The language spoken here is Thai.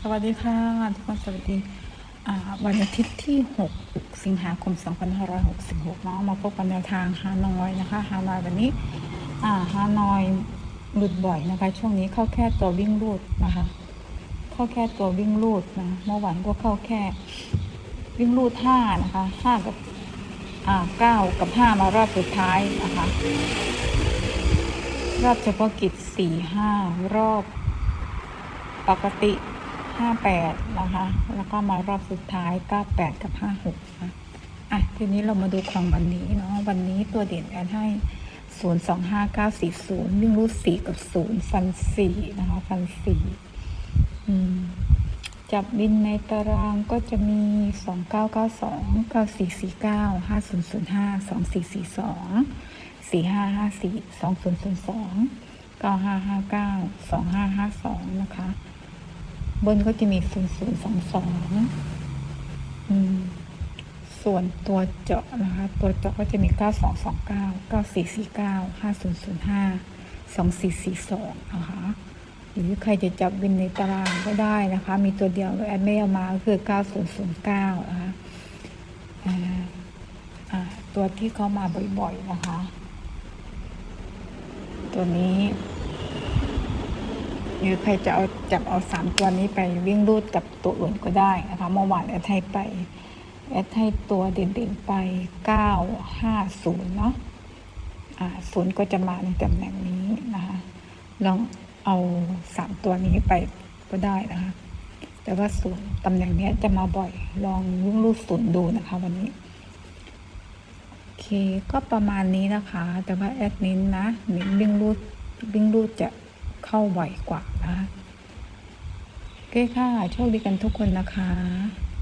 สวัสดีค่ะทุกคนสวัสดีวันอาทิตย์ที่ 6 สิงหาคม 2566เนาะมาพบกันแนวทางฮานอยนะคะฮานอยวันนี้ฮานอยหลุดบ่อยนะคะ ช่วงนี้เข้าแค่ตัววิ่งรูดนะคะ เข้าแค่ตัววิ่งรูดนะเมื่อวานก็เข้าแค่วิ่งรูดห้านะคะห้ากับอ่าเก้ากับห้ามารอบสุดท้ายนะคะรอบเฉพาะกิจสี่ห้ารอบปกติ 58 นะคะ แล้วก็มารอบสุดท้าย 98 กับ 56นะอะ ทีนี้เรามาดูของวันนี้เนาะ วันนี้ตัวเด่นแอนให้ 025940 วิ่งรูด4กับ 0 ฟัน 4 นะคะ ฟัน 4 อืม จับบินในตารางก็จะมี 2992 9449 5005 2442 4554 2002 9559 2552 นะคะ บนก็จะมี0022อืมส่วนตัวเจาะนะคะ ตัวเจาะก็จะมี 9229 9449 5005 2442 นะคะ หรือใครจะจับวินในตารางก็ได้นะคะ มีตัวเดียวแอดไม่เอามาก็คือ 9009 นะคะตัวที่เข้ามาบ่อยๆนะคะ ตัวนี้ หรือใครจะเอาจับเอาสามตัวนี้ไปวิ่งรูดกับตัวอื่นก็ได้นะคะเมื่อวานแอดให้ไปแอดให้ตัวเด่นๆไปเก้าห้าศูนย์เนาะอ่าศูนย์ก็จะมาในตำแหน่งนี้นะคะลองเอาสามตัวนี้ไปก็ได้นะคะ แต่ว่าศูนย์ตำแหน่งเนี้ยจะมาบ่อย ลองวิ่งรูดศูนย์ดูนะคะวันนี้โอเคก็ประมาณนี้นะคะ แต่ว่าแอดเน้นนะเน้นวิ่งรูดวิ่งรูดจะเข้าบ่อยกว่า นะคะโอเคค่ะ โชคดีกันทุกคนนะคะ